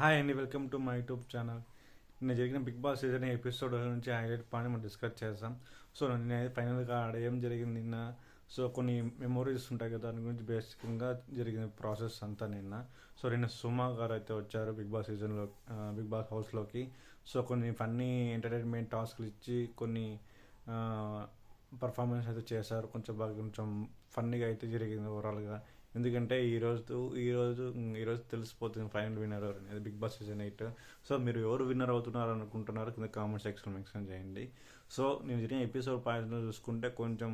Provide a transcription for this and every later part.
Hi అండి welcome to my YouTube channel నిన్న జరిగిన బిగ్ బాస్ సీజన్ ఎపిసోడ్ నుంచి హైలైట్ పాయింట్ మనం డిస్కస్ చేస్తాం సో నిన్న ఫైనల్గా ఆడ ఏం జరిగింది నిన్న. సో కొన్ని మెమోరీస్ ఉంటాయి కదా దాని గురించి బేసిక్గా జరిగిన ప్రాసెస్ అంతా నిన్న. సో నిన్న సుమా గారు అయితే వచ్చారు బిగ్ బాస్ సీజన్లో బిగ్ బాస్ హౌస్లోకి సో కొన్ని ఫన్నీ ఎంటర్టైన్మెంట్ టాస్క్లు ఇచ్చి కొన్ని పర్ఫార్మెన్స్ అయితే చేశారు. కొంచెం బాగా కొంచెం ఫన్నీగా అయితే జరిగింది ఓవరాల్గా ఎందుకంటే ఈరోజు ఈరోజు ఈరోజు తెలిసిపోతుంది ఫైనల్ విన్నర్ అనేది. Bigg Boss season eight. So మీరు ఎవరు విన్నర్ అవుతున్నారు అనుకుంటున్నారు కింద కామెంట్ సెక్షన్ మెన్షన్ చేయండి. సో నేను జరిగిన ఎపిసోడ్ పాయింట్ చూసుకుంటే కొంచెం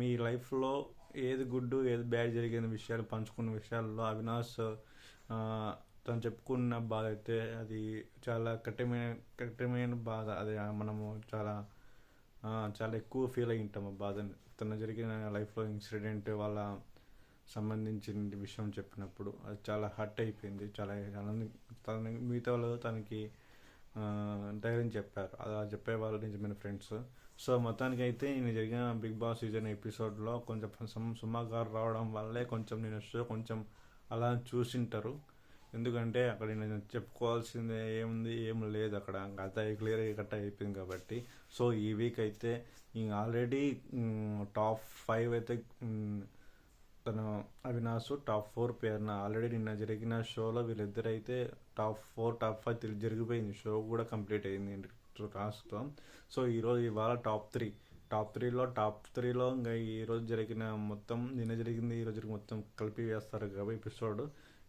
మీ లైఫ్లో ఏది గుడ్ ఏది బ్యాడ్ జరిగిన విషయాలు పంచుకున్న విషయాల్లో అవినాష్ తను చెప్పుకున్న బాధ అయితే అది చాలా కఠినమైన కఠినమైన బాధ. అది మనము చాలా చాలా ఎక్కువ ఫీల్ అయి ఉంటాం. ఆ బాధని తన జరిగిన లైఫ్లో ఇన్సిడెంట్ వాళ్ళ సంబంధించిన విషయం చెప్పినప్పుడు అది చాలా హర్ట్ అయిపోయింది. చాలా ఆనందం తన మిగతా వాళ్ళు తనకి ధైర్యం చెప్పారు. అలా చెప్పే వాళ్ళు నిజమైన ఫ్రెండ్స్ సో మొత్తానికి అయితే నేను జరిగిన బిగ్ బాస్ సీజన్ ఎపిసోడ్లో కొంచెం సుమ- రావడం వల్లే కొంచెం నేను షో కొంచెం అలా చూసింటారు ఎందుకంటే అక్కడ నేను చెప్పుకోవాల్సింది ఏముంది ఏం లేదు. అక్కడ అంతా క్లియర్ కట్ అయిపోయింది కాబట్టి. సో ఈ వీక్ అయితే ఆల్రెడీ టాప్ ఫైవ్ అయితే తను అవినాష్ టాప్ ఫోర్ పేరున ఆల్రెడీ నిన్న జరిగిన షోలో వీళ్ళిద్దరు అయితే టాప్ ఫోర్ టాప్ ఫైవ్ జరిగిపోయింది. షో కూడా కంప్లీట్ అయింది టాస్క్తో సో ఈరోజు ఇవాళ టాప్ త్రీ టాప్ త్రీలో టాప్ త్రీలో ఇంకా ఈరోజు జరిగిన మొత్తం నిన్న జరిగింది ఈరోజు మొత్తం కలిపి వేస్తారు కాబట్టి ఎపిసోడ్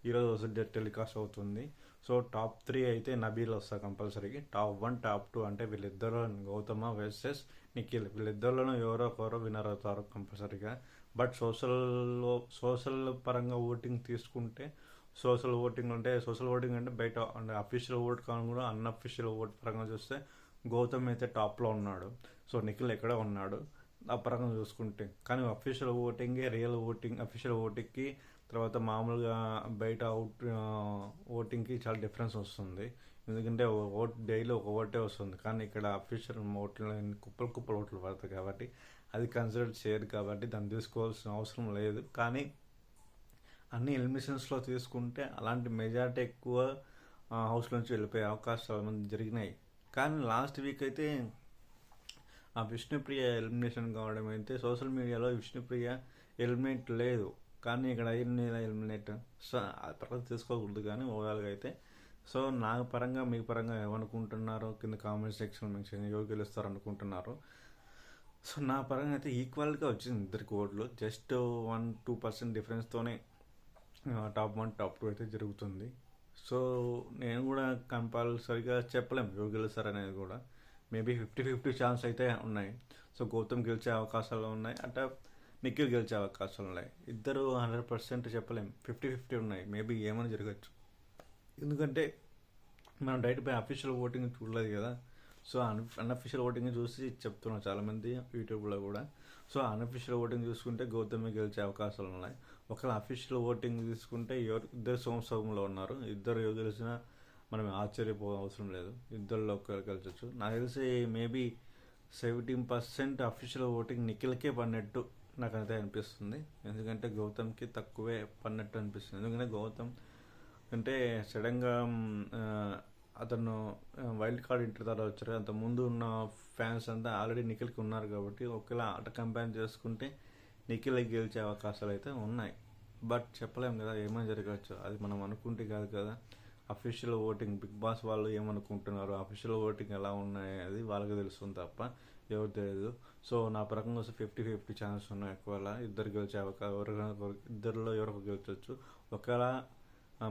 ఈరోజు వస్తుంది టెలికాస్ట్ అవుతుంది. సో టాప్ త్రీ అయితే నబీల్ వస్తా కంపల్సరీకి. టాప్ వన్ టాప్ టూ అంటే వీళ్ళిద్దరు గౌతమ వెర్సెస్ నిఖిల్. వీళ్ళిద్దరిలోనూ ఎవరో ఒకరో విన్నర్ అవుతారు కంపల్సరీగా. బట్ సోషల్లో సోషల్ పరంగా ఓటింగ్ తీసుకుంటే సోషల్ ఓటింగ్ అంటే సోషల్ ఓటింగ్ అంటే బయట అంటే అఫీషియల్ ఓట్ కానీ కూడా అన్అఫీషియల్ ఓట్ పరంగా చూస్తే గౌతమ్ అయితే టాప్లో ఉన్నాడు. సో నిఖిల్ ఎక్కడ ఉన్నాడు. ఆ పరంగా చూసుకుంటే. కానీ అఫీషియల్ ఓటింగే రియల్ ఓటింగ్ అఫీషియల్ ఓటింగ్కి తర్వాత మామూలుగా బయట అవుట్ ఓటింగ్కి చాలా డిఫరెన్స్ వస్తుంది. ఎందుకంటే ఓట్ డైలీ ఒక ఓటే వస్తుంది. కానీ ఇక్కడ అఫీషియల్ ఓట్లు కుప్పలు కుప్పలు ఓట్లు పడతాయి కాబట్టి అది కన్సిడర్ చేయదు కాబట్టి దాన్ని తీసుకోవాల్సిన అవసరం లేదు. కానీ అన్ని ఎలిమినేషన్స్లో తీసుకుంటే అలాంటి మెజారిటీ ఎక్కువ హౌస్ నుంచి వెళ్ళిపోయే అవకాశాలు జరిగినాయి. కానీ లాస్ట్ వీక్ అయితే ఆ విష్ణుప్రియ ఎలిమినేషన్ కావడం అయితే సోషల్ మీడియాలో విష్ణుప్రియ ఎలిమినేట్ లేదు. కానీ ఇక్కడ ఎలిమినేట్. సో ఆ తీసుకోకూడదు కానీ ఓవరాల్గా అయితే. సో నా పరంగా మీ పరంగా ఏమనుకుంటున్నారో కింద కామెంట్ సెక్షన్ మెన్షన్ ఎవరు గెలుస్తారు అనుకుంటున్నారు సో నా పరంగా అయితే ఈక్వల్గా వచ్చింది ఇద్దరికి ఓట్లు జస్ట్ వన్ టూ పర్సెంట్ డిఫరెన్స్తోనే టాప్ వన్ టాప్ టూ అయితే జరుగుతుంది. సో నేను కూడా కంపల్సరిగా చెప్పలేం ఎవరు గెలుస్తారు అనేది కూడా. మేబీ ఫిఫ్టీ ఫిఫ్టీ ఛాన్స్ అయితే ఉన్నాయి. సో గౌతమ్ గెలిచే అవకాశాలు ఉన్నాయి. అంటే నిఖిల్ గెలిచే అవకాశాలు ఉన్నాయి. ఇద్దరు హండ్రెడ్ పర్సెంట్ చెప్పలేం. ఫిఫ్టీ ఫిఫ్టీ ఉన్నాయి. మేబీ ఏమైనా జరగచ్చు. ఎందుకంటే మనం డైరెక్ట్ పై అఫీషియల్ ఓటింగ్ చూడలేదు కదా. సో అన్ అన్అఫీషియల్ ఓటింగ్ చూసి చెప్తున్నారు చాలామంది యూట్యూబ్లో కూడా. సో అన్అఫీషియల్ ఓటింగ్ చూసుకుంటే గౌతమి గెలిచే అవకాశాలు ఉన్నాయి. ఒకవేళ అఫీషియల్ ఓటింగ్ తీసుకుంటే ఎవరు ఇద్దరు సోమసోమంలో ఉన్నారు. ఇద్దరు ఎవరు గెలిచినా మనం ఆశ్చర్యపో అవసరం లేదు. ఇద్దరిలో ఒకరు గెలిచవచ్చు నాకు తెలిసి maybe seventeen percent official voting నిఖిల్కే పడినట్టు నాకు అయితే అనిపిస్తుంది. ఎందుకంటే గౌతమ్కి తక్కువే పడినట్టు అనిపిస్తుంది. ఎందుకంటే గౌతమ్ అంటే సడన్గా అతను వైల్డ్ కార్డ్ ఇంటర్ తర్వాత వచ్చారు. అంత ముందు ఉన్న ఫ్యాన్స్ అంతా ఆల్రెడీ నిఖిల్కి ఉన్నారు కాబట్టి ఒకవేళ అట కంపేర్ చేసుకుంటే నిఖిల్ గెలిచే అవకాశాలు అయితే ఉన్నాయి. బట్ చెప్పలేము కదా ఏమైనా జరగవచ్చు అది మనం అనుకుంటే కాదు కదా. అఫీషియల్ ఓటింగ్ బిగ్ బాస్ వాళ్ళు ఏమనుకుంటున్నారు? అఫీషియల్ ఓటింగ్ ఎలా ఉన్నాయి అది వాళ్ళకి తెలుస్తుంది తప్ప ఎవరు తెలియదు సో నా ప్రకారం వస్తే ఫిఫ్టీ ఫిఫ్టీ ఛాన్స్ ఉన్నాయి. ఒకవేళ ఇద్దరు గెలిచే అవకాశం ఎవరైనా ఇద్దరిలో ఎవరికి గెలిచవచ్చు ఒకవేళ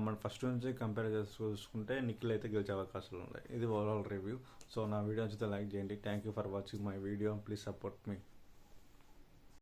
మనం ఫస్ట్ నుంచి కంపేర్ చేసి చూసుకుంటే నిఖిల్ అయితే గెలిచే అవకాశాలు ఉన్నాయి. ఇది ఓవరాల్ రివ్యూ సో నా వీడియో నచ్చితే లైక్ చేయండి. Thank you for watching my video please support me